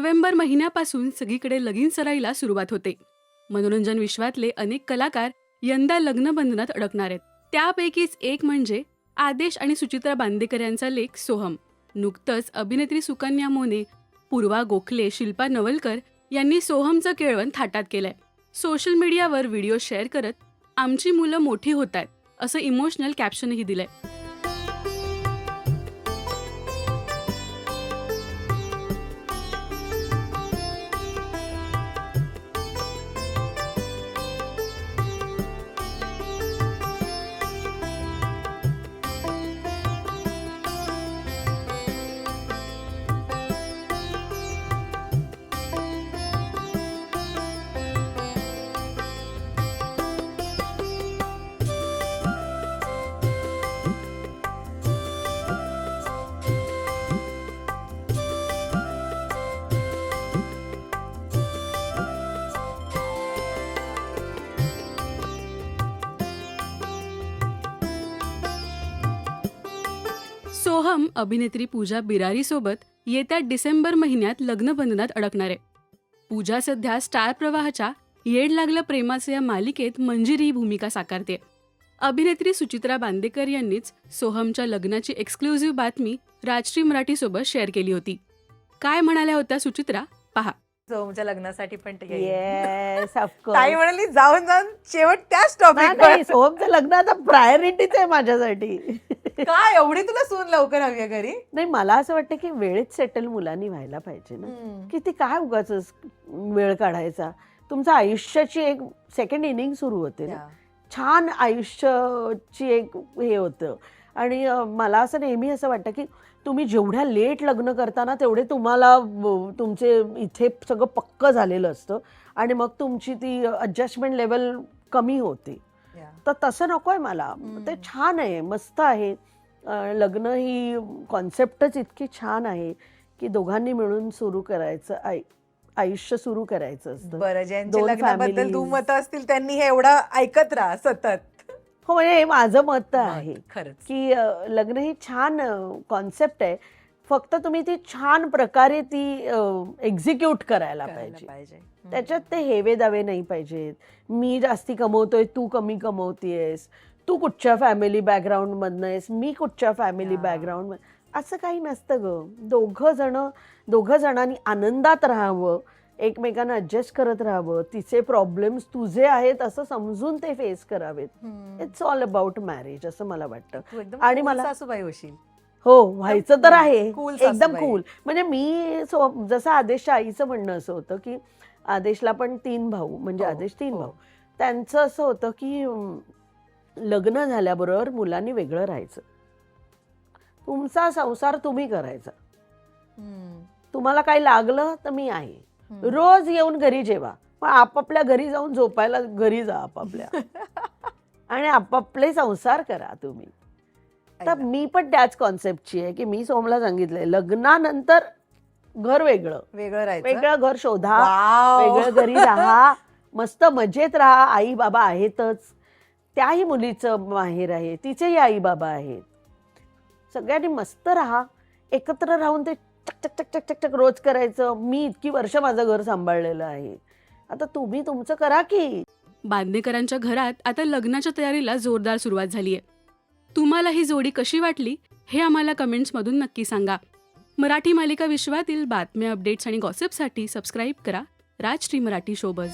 November महिन्यापासून सगळीकडे लगीन सराईला सुरुवात होते. मनोरंजन विश्वातले अनेक कलाकार यंदा लग्नबंधनात अडकणार आहेत. त्यापैकीच एक म्हणजे आदेश आणि सुचित्रा बांदेकर यांचा लेख सोहम. नुकतंच अभिनेत्री सुकन्या मोने पूर्वा गोखले शिल्पा नवलकर यांनी सोहमचं केळवण थाटात केलंय. सोशल मीडियावर व्हिडिओ शेअर करत आमची मुलं मोठी होत आहेत असं इमोशनल कॅप्शनही दिलंय. सोहम अभिनेत्री पूजा बिरारी सोबत येत्या डिसेंबर महिन्यात लग्नबंधनात अडकणार आहे. पूजा सध्या स्टार प्रवाहाच्या येड लागलं प्रेमाचे या मालिकेत मंजिरी ही भूमिका साकारते. अभिनेत्री सुचित्रा बांदेकर यांनीच सोहमच्या लग्नाची एक्सक्लुझिव्ह बातमी राजश्री मराठी सोबत शेअर केली होती. काय म्हणाल्या होत्या सुचित्रा? पहा. सोहमच्या लग्नासाठी पण ते येईल. येस ताई ऑफकोर्स म्हणाली जाऊन जाऊन शेवट त्याच टॉपिक नाही सोहमचं लग्न आता प्रायोरिटीच आहे माझ्यासाठी. काय? एवढी तुला सून लवकर हवी आहे घरी? नाही मला असं वाटतं की वेळेत सेटल मुलांनी व्हायला पाहिजे ना. किती काय उगाच वेळ काढायचा? तुमचं आयुष्याची एक सेकंड इनिंग सुरू होते ना. छान आयुष्याची एक हे होतं. आणि मला असं नेहमी असं वाटतं की तुम्ही जेवढ्या लेट लग्न करताना तेवढे तुम्हाला तुमचे इथे सगळं पक्क झालेलं असतं. आणि मग तुमची ती अडजस्टमेंट लेवल कमी होते. तर तसं नको आहे मला. ते छान आहे मस्त आहे. लग्न ही कॉन्सेप्टच इतकी छान आहे की दोघांनी मिळून सुरू करायचं आय- आयुष्य सुरू करायचं असतं. बरं ज्यांच्या लग्नाबद्दल families. दुमत असतील त्यांनी हे एवढं ऐकत राहा सतत. हो म्हणजे माझं मत आहे खरंच. की लग्न ही छान कॉन्सेप्ट आहे. फक्त तुम्ही ती छान प्रकारे ती एक्झिक्यूट करायला पाहिजे. त्याच्यात ते हेवे दावे नाही पाहिजेत. मी जास्ती कमवतोय तू कमी कमवतेस तू कुठच्या फॅमिली बॅकग्राऊंड मधनं आहेस? मी कुठच्या फॅमिली. बॅकग्राऊंड असं काही नसतं ग. दोघं जण दोघं जणांनी आनंदात राहावं. एकमेकांना ऍडजस्ट करत राहावं. तिचे प्रॉब्लेम्स तुझे आहेत असं समजून ते फेस करावेत. इट्स ऑल अबाउट मॅरेज असं मला वाटतं. आणि मला- सासूबाई होशील. हो व्हायचं तर आहे. cool एकदम सासूबाई. कूल म्हणजे मी सो- जसं आदेशच्या आईचं म्हणणं असं होतं की आदेशला पण तीन भाऊ म्हणजे हो, आदेश तीन हो. भाऊ. त्यांचं असं होतं की अं, लग्न झाल्याबरोबर मुलांनी वेगळं राहायचं. तुमचा संसार तुम्ही करायचा. हम्म. तुम्हाला काही लागलं तर मी आहे. हम्म. रोज येऊन घरी जेवा. पण आपापल्या घरी जाऊन झोपायला घरी जा आपापल्या. आणि आपापले संसार करा तुम्ही. तर. मी पण त्याच कॉन्सेप्टची आहे की मी सोमला सांगितलंय लग्नानंतर घर वेगळं. वेगळं राहायचं. वेगळं घर शोधा. वेगळं घरी राहा मस्त मजेत राहा आई बाबा आहेतच. त्याही मुलीचं माहेर आहे तिचेही आई बाबा आहेत. सगळ्यांनी मस्त राहा एकत्र राहून ते चक चक चक चक चक चक रोज करायचं. मी इतकी वर्ष माझं घर सांभाळलेलं आहे. आता तुम्ही तुमचं करा की. बांदेकरांच्या घरात आता लग्नाच्या तयारीला जोरदार सुरुवात झाली आहे तुम्हाला ही जोडी कशी वाटली हे आम्हाला कमेंट्समधून नक्की सांगा. मराठी मालिका विश्वातील बातम्या अपडेट्स आणि गॉसिपसाठी सबस्क्राईब करा. राजश्री मराठी शोबज